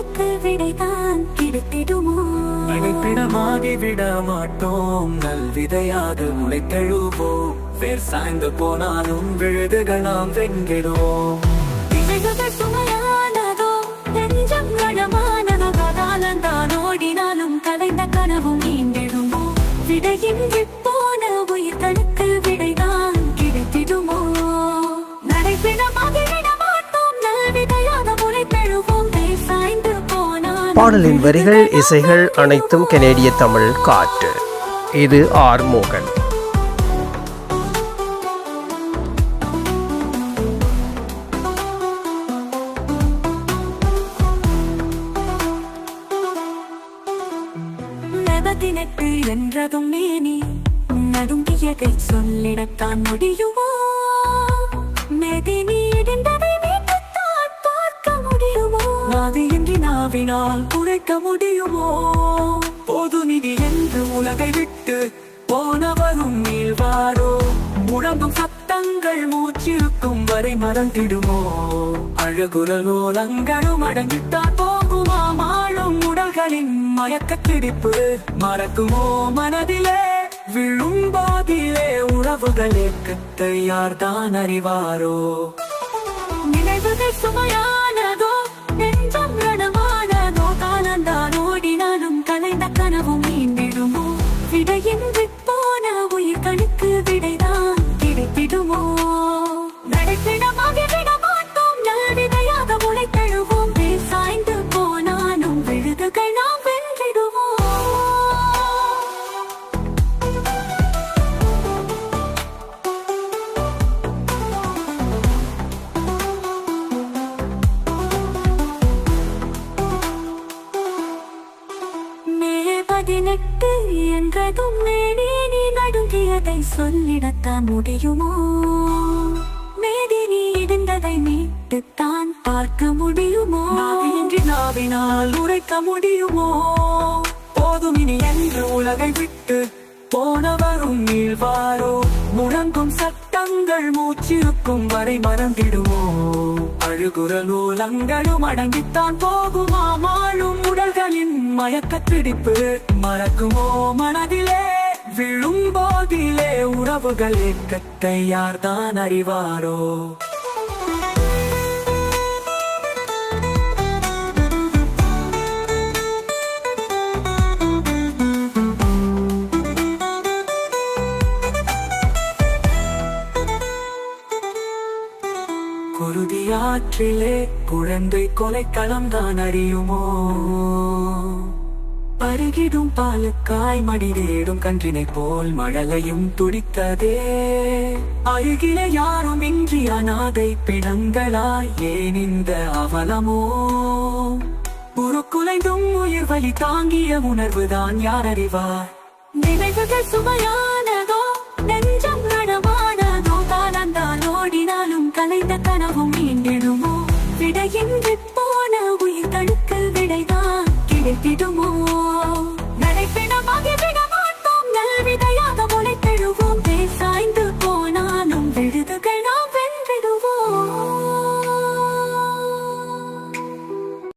கணக்கு விடைதான் கிடைத்திடுமோ? அழைப்பிடமாகி விட மாட்டோம் நல்விதையாக முளைத்தெழுவோம். வேர் சாய்ந்து போனாலும் விழுதுகள் நாம் வென்கிறோம் விதைகள் சுமையானதோ நெஞ்சம் கனமானதோ காலந்தான் ஓடினாலும் கலைந்த கனவும் நீண்டிடுமோ? விடையின்றி பாடலின் வரிகள் இசைகள் அனைத்தும் கனேடிய தமிழ் காற்று. இது ஆர் மோகன். என்றதும் மேனி நடுங்கியதை சொல்லிடத்தான் முடியுமோ? மெதினி இடிந்ததை பார்க்க முடியுமோ? நாதியின்றி நாவினால் குறைக்க முடியுமோ? பொது நிதி என்று உலகை விட்டு போனவரும் நீள்வாரோ முழங்கும் சத்தங்கள் மூச்சிருக்கும் வரை மறந்திடுமோ? அழகுரல் ஓலங்களும் அடங்கித்தான் போகுமா? மாழும் உடல்களின் மயக்க திடிப்பு மறக்குமோ? மனதிலே விழும் பாதிலே உறவுகள் ஏக்கத்தை யார்தான் அறிவாரோ? நினைவுகள் சுமையா? உயிர்களுக்கு விடைதான் கிடைத்திடுமோ? நடைப்பிடமாக விட மாட்டோம் நல்விதையாக முளைத்தெழுவோம் சாய்ந்து போனாலும் விழுதுகள் நாம் வென்றிடுவோம் மே பதினெட்டு என்றதும் மேனி நீ நடுங்கியதை சொல்லிடத்தான் முடியுமோ? மேதினி இடிந்ததை மீட்டுத்தான் பார்க்க முடியுமோ? இன்றி நாவினால் உரைக்க முடியுமோ? போதும் இனி என்று உலகை விட்டு போனவரும் நீள்வாரோ முழங்கும் சட்டங்கள் மூச்சிருக்கும் வரை மறந்திடுமோ? அழுகுரலூலங்களும் அடங்கித்தான் போகுமா? மாழும் உடல்களின் மயக்க பிடிப்பு மறக்குமோ? மனதிலே விழும் போதிலே உறவுகள் ஏக்கத்தை யார்தான் அறிவாரோ? குருதியாற்றிலே குழந்தை கொலைக்களம் தான் அறியுமோ? பருகிடும் பாலுக்காய் மடிதேடும் கன்றினை போல் மழலையும் துடித்ததே. அருகில யாரும் இன்றி அநாதை பிணங்களாய் ஏனிந்த அவலமோ? உருக்குலைந்தும் உயிர் வழி தாங்கிய உணர்வுதான் யார் அறிவார்? நினைவுகள் சுமையானதோ நெஞ்சம் நடமானதோ தானந்தான் ஓடினாலும் கலைந்த கனவும் மீண்டிடுமோ விடையின்றி போன உயிர் தடுக்க விடைதான் கிடைத்திடும்?